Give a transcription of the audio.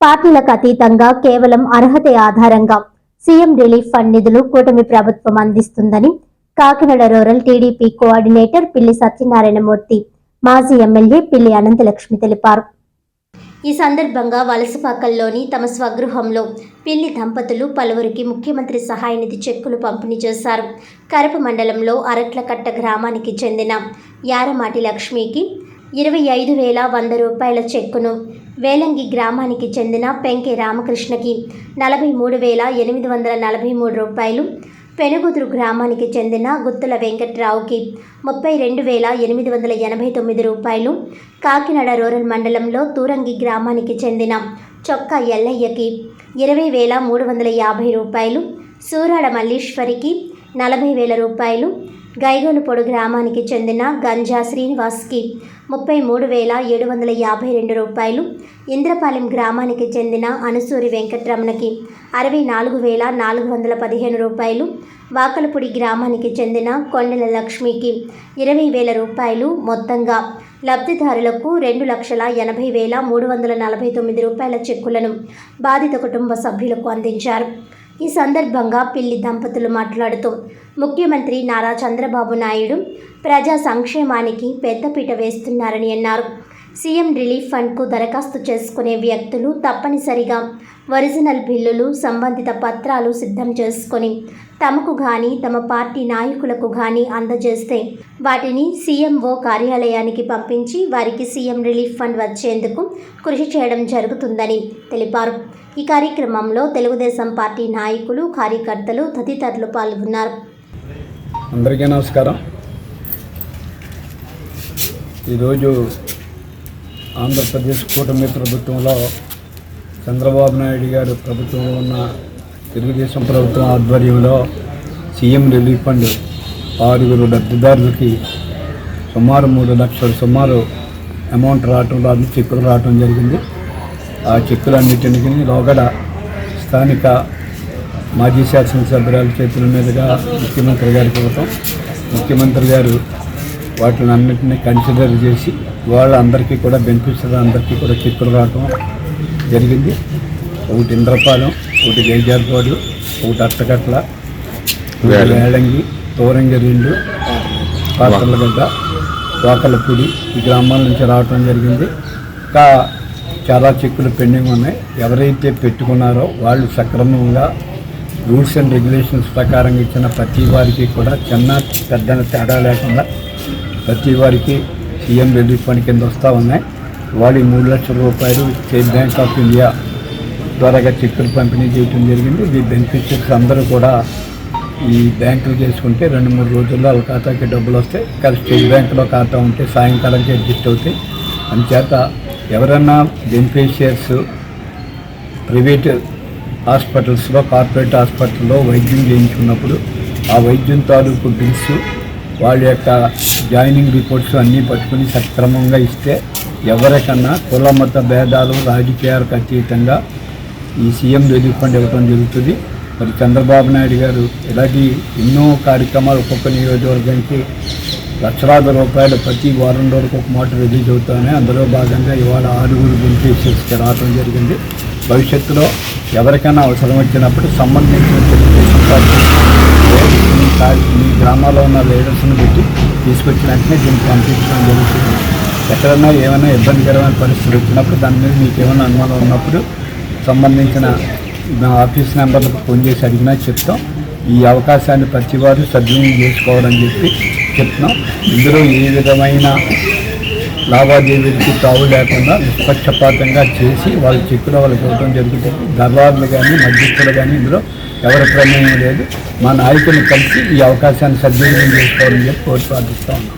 పార్టీలకు అతీతంగా కేవలం అర్హత ఆధారంగా సీఎం రిలీఫ్ ఫండ్ నిధులు కూటమి ప్రభుత్వం అందిస్తుందని కాకినాడ రూరల్ టీడీపీ కోఆర్డినేటర్ పిల్లి సత్యనారాయణమూర్తి మాజీ ఎమ్మెల్యే పిల్లి అనంతలక్ష్మి తెలిపారు. ఈ సందర్భంగా వలసపాకల్లోని తమ స్వగృహంలో పిల్లి దంపతులు పలువురికి ముఖ్యమంత్రి సహాయ నిధి చెక్కులు పంపిణీ చేశారు. కరప మండలంలో అరట్లకట్ట గ్రామానికి చెందిన యారమాటి లక్ష్మికి ఇరవై ఐదు వేల వంద రూపాయల చెక్కును వేలంగి గ్రామానికి చెందిన పెంకె రామకృష్ణకి నలభై మూడు వేల ఎనిమిది వందల నలభై మూడు రూపాయలు. పెనుగుదురు గ్రామానికి చెందిన గుత్తుల వెంకట్రావుకి ముప్పై రెండు వేల ఎనిమిది వందల ఎనభై తొమ్మిది రూపాయలు. కాకినాడ రూరల్ మండలంలో తూరంగి గ్రామానికి చెందిన చొక్కా ఎల్లయ్యకి ఇరవై వేల మూడు వందల యాభై రూపాయలు. సూరాడ మల్లీశ్వరికి నలభై వేల రూపాయలు. గైగోలుపొడు గ్రామానికి చెందిన గంజా శ్రీనివాస్కి ముప్పై మూడు వేల ఏడు వందల యాభై రెండు రూపాయలు. ఇంద్రపాలెం గ్రామానికి చెందిన అనుసూరి వెంకట్రమణకి అరవై నాలుగు వేల నాలుగు వందల పదిహేను రూపాయలు. వాకలపూడి గ్రామానికి చెందిన కొండల లక్ష్మికి ఇరవై వేల రూపాయలు మొత్తంగా. లబ్ధిదారులకు రెండు లక్షల ఎనభై వేల మూడు వందల నలభై తొమ్మిది రూపాయల చెక్కులను బాధిత కుటుంబ సభ్యులకు అందించారు. ఈ సందర్భంగా పిల్లి దంపతులు మాట్లాడుతూ ముఖ్యమంత్రి నారా చంద్రబాబు నాయుడు ప్రజా సంక్షేమానికి పెద్దపీట వేస్తున్నారని అన్నారు. సీఎం రిలీఫ్ ఫండ్కు దరఖాస్తు చేసుకునే వ్యక్తులు తప్పనిసరిగా ఒరిజినల్ బిల్లులు సంబంధిత పత్రాలు సిద్ధం చేసుకొని తమకు కానీ తమ పార్టీ నాయకులకు కానీ అందజేస్తే వాటిని సీఎంఓ కార్యాలయానికి పంపించి వారికి సీఎం రిలీఫ్ ఫండ్ వచ్చేందుకు కృషి చేయడం జరుగుతుందని తెలిపారు. ఈ కార్యక్రమంలో తెలుగుదేశం పార్టీ నాయకులు కార్యకర్తలు తదితరులు పాల్గొన్నారు. అందరికీ నమస్కారం. ఈరోజు ఆంధ్రప్రదేశ్ కూటమి ప్రభుత్వంలో చంద్రబాబు నాయుడు గారు ప్రభుత్వంలో ఉన్న తెలుగుదేశం ప్రభుత్వం ఆధ్వర్యంలో సీఎం రిలీఫ్ ఫండ్ ఆరుగురు లబ్ధిదారులకి సుమారు మూడు లక్షలు సుమారు అమౌంట్ రావటం రాదు చెక్కులు రావటం జరిగింది. ఆ చెక్కులన్నింటినీ లోగడ స్థానిక మాజీ శాసనసభ్యురాల చేతుల మీదుగా ముఖ్యమంత్రి గారికి ఇవ్వటం. ముఖ్యమంత్రి గారు వాటిని అన్నింటినీ కన్సిడర్ చేసి వాళ్ళందరికీ కూడా బెనిఫిట్స్ అందరికీ కూడా చెక్కులు రావటం జరిగింది. ఒకటి ఇంద్రపాలెం ఒకటి గైజార్పాడు ఒకటి అట్టకట్ల వేళంగి తోరంగి రెండు పాత్రలగడ్డ వాకలపూడి ఈ గ్రామాల నుంచి రావటం జరిగింది. ఇంకా చాలా చెక్కులు పెండింగ్ ఉన్నాయి. ఎవరైతే పెట్టుకున్నారో వాళ్ళు సక్రమంగా రూల్స్ అండ్ రెగ్యులేషన్స్ ప్రకారం ఇచ్చిన ప్రతి వారికి కూడా చిన్న పెద్ద తేడా లేకుండా ప్రతి వారికి సీఎం రిలీఫ్ ఫండ్ కింద వస్తూ ఉన్నాయి. వాళ్ళు మూడు లక్షల రూపాయలు స్టేట్ బ్యాంక్ ఆఫ్ ఇండియా ద్వారాగా చెక్కులు పంపిణీ చేయడం జరిగింది. ఈ బెనిఫిషియర్స్ అందరూ కూడా ఈ బ్యాంకులు చేసుకుంటే రెండు మూడు రోజుల్లో వాళ్ళ ఖాతాకి డబ్బులు వస్తాయి. కానీ స్టేట్ బ్యాంకులో ఖాతా ఉంటే సాయంకాలంకి అడ్జస్ట్ అవుతాయి. అందుచేత ఎవరన్నా బెనిఫిషియర్స్ ప్రైవేట్ హాస్పిటల్స్లో కార్పొరేట్ హాస్పిటల్లో వైద్యం చేయించుకున్నప్పుడు ఆ వైద్యం తాలూకు బిల్స్ వాళ్ళ యొక్క జాయినింగ్ రిపోర్ట్స్ అన్నీ పట్టుకుని సక్రమంగా ఇస్తే ఎవరికన్నా కుల మత భేదాలు రాజకీయాలకు అతీతంగా ఈ సీఎం రిలీఫ్ ఫండ్ ఇవ్వడం జరుగుతుంది. మరి చంద్రబాబు నాయుడు గారు ఇలాంటి ఎన్నో కార్యక్రమాలు ఒక్కొక్క నియోజకవర్గానికి లక్షలాది రూపాయలు ప్రతి వారం రోజులకు ఒక మాట రిలీజ్ అవుతానే అందులో భాగంగా ఇవాళ ఆరుగురు బెనిఫిషియర్స్కి రావడం జరిగింది. భవిష్యత్తులో ఎవరికైనా అవసరం వచ్చినప్పుడు సంబంధించిన తెలుగుదేశం పార్టీ మీ మీ గ్రామాల్లో ఉన్న లీడర్స్ని పెట్టి తీసుకొచ్చిన వెంటనే దీన్ని పంపించడం జరుగుతుంది. ఎక్కడన్నా ఏమైనా ఇబ్బందికరమైన పరిస్థితులు వచ్చినప్పుడు దాని మీద మీకు ఏమైనా అనుమానం ఉన్నప్పుడు సంబంధించిన మా ఆఫీస్ నెంబర్లకు ఫోన్ చేసి అడిగినా చెప్తాం. ఈ అవకాశాన్ని ప్రతి వారు సద్వినియోగం చేసుకోవాలని చెప్పి చెప్తున్నాం. ఇందులో ఏ విధమైన లావాదేవీలకి తావు లేకుండా నిష్పక్షపాతంగా చేసి వాళ్ళ చెక్కులు వాళ్ళకి ఇవ్వడం జరుగుతుంది. దళారులు కానీ మధ్యస్థులు కానీ ఇందులో ఎవరి ప్రమేయం లేదు. మా నాయకులను కలిసి ఈ అవకాశాన్ని సద్వినియోగం చేసుకోవాలని చెప్పి కోరి ప్రార్థిస్తూ ఉన్నాం.